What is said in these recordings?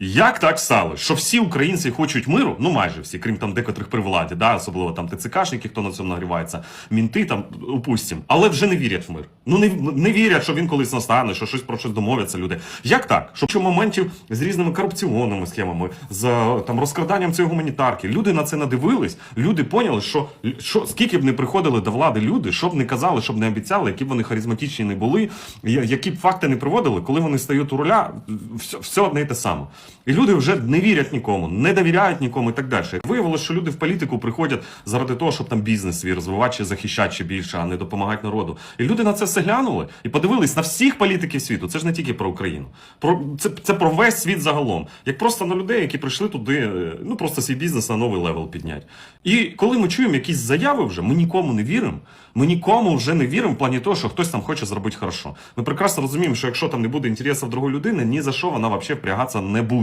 Як так стало, що всі українці хочуть миру, ну майже всі, крім там декотрих при владі, да, особливо там ТЦКшники, хто на цьому нагрівається, мінти там упустім, але вже не вірять в мир. Ну не, не вірять, що він колись настане, що щось про щось домовляться люди. Як так? Що моментів з різними корупційними схемами, з там розкраданням цієї гуманітарки, люди на це надивились, люди поняли, що, що скільки б не приходили до влади люди, що б не казали, щоб не обіцяли, які б вони харизматичні не були, які б факти не приводили, коли вони стають у руля, все, все одне і те саме. І люди вже не вірять нікому, не довіряють нікому і так далі. Виявилося, що люди в політику приходять заради того, щоб там бізнес свій розвивати чи захищати ще більше, а не допомагати народу. І люди на це все глянули і подивились на всіх політиків світу. Це ж не тільки про Україну. Про це, це про весь світ загалом. Як просто на людей, які прийшли туди, е, ну просто свій бізнес на новий левел підняти. І коли ми чуємо якісь заяви вже, ми нікому не віримо. Ми нікому вже не віримо в плані того, що хтось там хоче зробити хорошо. Ми прекрасно розуміємо, що якщо там не буде інтересів другої людини, ні за що вона взагалі впрягатися не буде.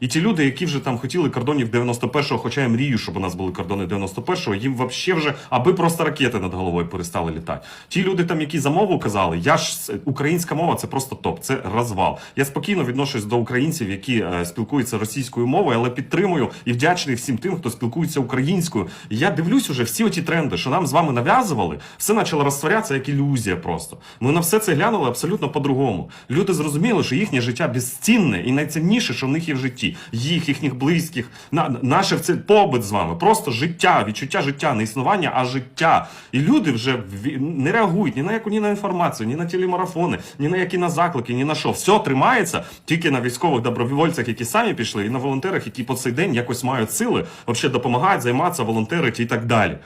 І ті люди, які вже там хотіли кордонів 91-го, хоча я мрію, щоб у нас були кордони 91-го, їм взагалі вже, аби просто ракети над головою перестали літати. Ті люди, там, які за мову казали, я ж українська мова це просто топ, це розвал. Я спокійно відношусь до українців, які е, спілкуються російською мовою, але підтримую і вдячний всім тим, хто спілкується українською. І я дивлюсь уже всі оті тренди, що нам з вами нав'язували, все почало розтворятися як ілюзія просто. Ми на все це глянули абсолютно по-другому. Люди зрозуміли, що їхнє життя безцінне і найцінніше, що в них є в житті. Їх, їхніх близьких, на, наше це побит з вами, просто життя, відчуття життя, не існування, а життя. І люди вже не реагують ні на яку ні на інформацію, ні на телемарафони, ні на які на заклики, ні на що. Все тримається тільки на військових добровольцях, які самі пішли, і на волонтерах, які по цей день якось мають сили, взагалі допомагають, займатися, волонтерити і так далі.